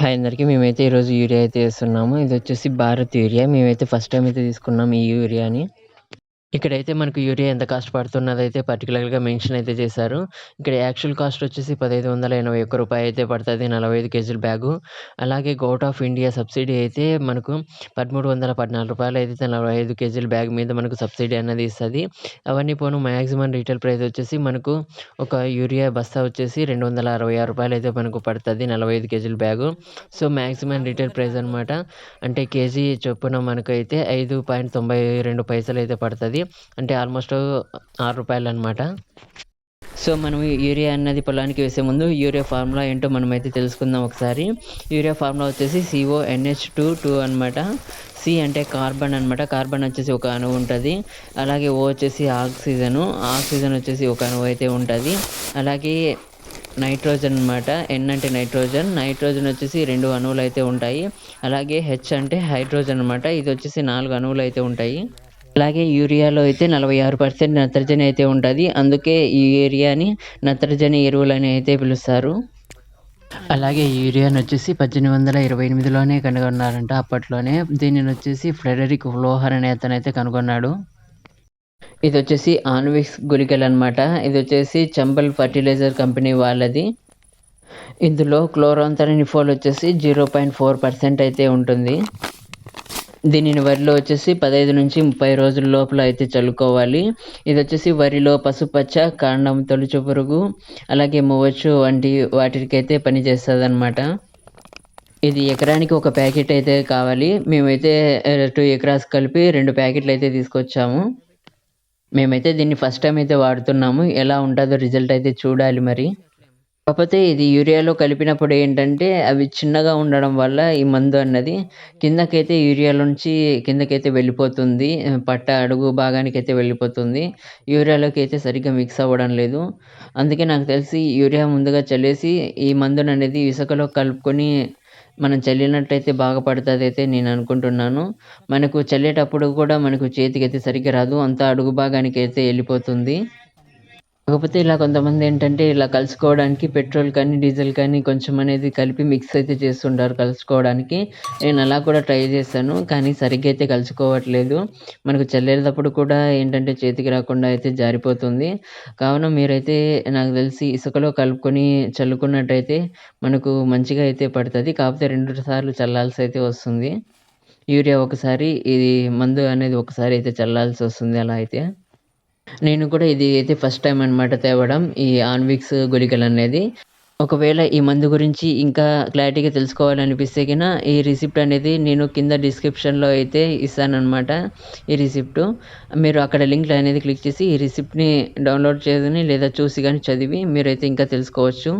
Hi అందరికీ మేమైతే ఈరోజు యూరియా అయితే వేస్తున్నాము. ఇది వచ్చేసి భారత్ యూరియా. మేమైతే ఫస్ట్ టైం అయితే తీసుకున్నాం ఈ యూరియాని. ఇక్కడైతే మనకు యూరియా ఎంత కాస్ట్ పడుతున్నది అయితే పర్టికులర్గా మెన్షన్ అయితే చేశారు. ఇక్కడ యాక్చువల్ కాస్ట్ వచ్చేసి పదహైదు వందల ఎనభై ఒక్క రూపాయి అయితే పడుతుంది నలభై ఐదు కేజీల బ్యాగు. అలాగే గౌట్ ఆఫ్ ఇండియా సబ్సిడీ అయితే మనకు పదమూడు వందల పద్నాలుగు రూపాయలు అయితే నలభై ఐదు కేజీల బ్యాగ్ మీద మనకు సబ్సిడీ అనేది ఇస్తుంది. అవన్నీ పోను మ్యాక్సిమం రీటైల్ ప్రైస్ వచ్చేసి మనకు ఒక యూరియా బస్తా వచ్చేసి రెండు వందల అరవై ఆరు రూపాయలు అయితే మనకు పడుతుంది నలభై ఐదు కేజీల bag. So maximum retail price అనమాట అంటే కేజీ చొప్పున మనకైతే ఐదు పాయింట్ తొంభై రెండు పైసలు అయితే పడుతుంది. అంటే ఆల్మోస్ట్ ఆరు రూపాయలు అనమాట సో మనం యూరియా అన్నది పొలానికి వేసే ముందు యూరియా ఫార్ములా ఏంటో మనం అయితే తెలుసుకుందాం ఒకసారి. యూరియా ఫార్ములా వచ్చేసి సిఓ ఎన్హెచ్ టూ టూ అనమాట సి అంటే కార్బన్ అనమాట కార్బన్ వచ్చేసి ఒక అణువు ఉంటుంది. అలాగే ఓ వచ్చేసి ఆక్సిజను. ఆక్సిజన్ వచ్చేసి ఒక అణువు అయితే ఉంటుంది. అలాగే నైట్రోజన్ అనమాట ఎన్ అంటే నైట్రోజన్. నైట్రోజన్ వచ్చేసి రెండు అణువులు అయితే ఉంటాయి. అలాగే హెచ్ అంటే హైడ్రోజన్ అనమాట ఇది వచ్చేసి నాలుగు అణువులు అయితే ఉంటాయి. అలాగే యూరియాలో అయితే నలభై ఆరు పర్సెంట్ నత్రజని అయితే ఉంటుంది. అందుకే ఈ ఏరియాని నత్రజని ఎరువులని అయితే పిలుస్తారు. అలాగే యూరియాని వచ్చేసి పద్దెనిమిది వందల ఇరవై ఎనిమిదిలోనే కనుగొన్నారంట. అప్పట్లోనే దీనిని వచ్చేసి ఫ్రెడరిక్ ఫ్లోహర్ అనే అతను అయితే కనుగొన్నాడు. ఇది వచ్చేసి ఆన్విక్స్ గుళికలు అనమాట ఇది వచ్చేసి చంబల్ ఫర్టిలైజర్ కంపెనీ వాళ్ళది. ఇందులో క్లోరాంతరనిఫోల్ వచ్చేసి జీరో పాయింట్ ఫోర్ పర్సెంట్ అయితే ఉంటుంది. దీనిని వరిలో వచ్చేసి పదహైదు నుంచి ముప్పై రోజుల లోపల అయితే చల్లుకోవాలి. ఇది వచ్చేసి వరిలో పసుపచ్చ కాండం తొలుచు పురుగు అలాగే మువ్వచ్చు వంటి వాటికైతే పనిచేస్తుంది అనమాట ఇది ఎకరానికి ఒక ప్యాకెట్ అయితే కావాలి. మేమైతే టూ ఎకరాస్ కలిపి రెండు ప్యాకెట్లు అయితే తీసుకొచ్చాము. మేమైతే దీన్ని ఫస్ట్ టైం అయితే వాడుతున్నాము. ఎలా ఉంటుందో రిజల్ట్ అయితే చూడాలి మరి. కాకపోతే ఇది యూరియాలో కలిపినప్పుడు ఏంటంటే అవి చిన్నగా ఉండడం వల్ల ఈ మందు అన్నది కిందకైతే యూరియాలో నుంచి కిందకైతే వెళ్ళిపోతుంది పట్ట అడుగు భాగానికి అయితే వెళ్ళిపోతుంది. యూరియాలోకి అయితే సరిగ్గా మిక్స్ అవ్వడం లేదు. అందుకే నాకు తెలిసి యూరియా ముందుగా చల్లేసి ఈ మందును అనేది ఇసుకలో కలుపుకొని మనం చల్లినట్లయితే బాగా పడుతుంది అయితే నేను అనుకుంటున్నాను. మనకు చల్లేటప్పుడు కూడా మనకు చేతికి అయితే సరిగ్గా రాదు అంతా అడుగు భాగానికి అయితే వెళ్ళిపోతుంది. కాకపోతే ఇలా కొంతమంది ఏంటంటే ఇలా కలుసుకోవడానికి పెట్రోల్ కానీ డీజిల్ కానీ కొంచెం అనేది కలిపి మిక్స్ అయితే చేస్తుంటారు కలుసుకోవడానికి. నేను అలా కూడా ట్రై చేశాను కానీ సరిగ్గా అయితే కలుసుకోవట్లేదు. మనకు చల్లేటప్పుడు కూడా ఏంటంటే చేతికి రాకుండా అయితే జారిపోతుంది. కావున మీరైతే నాకు తెలిసి ఇసుకలో కలుపుకొని చల్లుకున్నట్టయితే మనకు మంచిగా అయితే పడుతుంది. కాకపోతే రెండు సార్లు చల్లాల్సి అయితే వస్తుంది. యూరియా ఒకసారి ఇది మందు అనేది ఒకసారి అయితే చల్లాల్సి వస్తుంది అలా అయితే. నేను కూడా ఇది అయితే ఫస్ట్ టైం అనమాట తేవడం ఈ ఆన్విక్స్ గుళికలు అనేది. ఒకవేళ ఈ మందు గురించి ఇంకా క్లారిటీగా తెలుసుకోవాలనిపిస్తే కినా ఈ రిసిప్ట్ అనేది నేను కింద డిస్క్రిప్షన్లో అయితే ఇస్తానమాట ఈ రిసిప్ట్ మీరు అక్కడ లింక్ అనేది క్లిక్ చేసి ఈ రిసిప్ట్ని డౌన్లోడ్ చేసుకుని లేదా చూసి కానీ చదివి మీరైతే ఇంకా తెలుసుకోవచ్చు.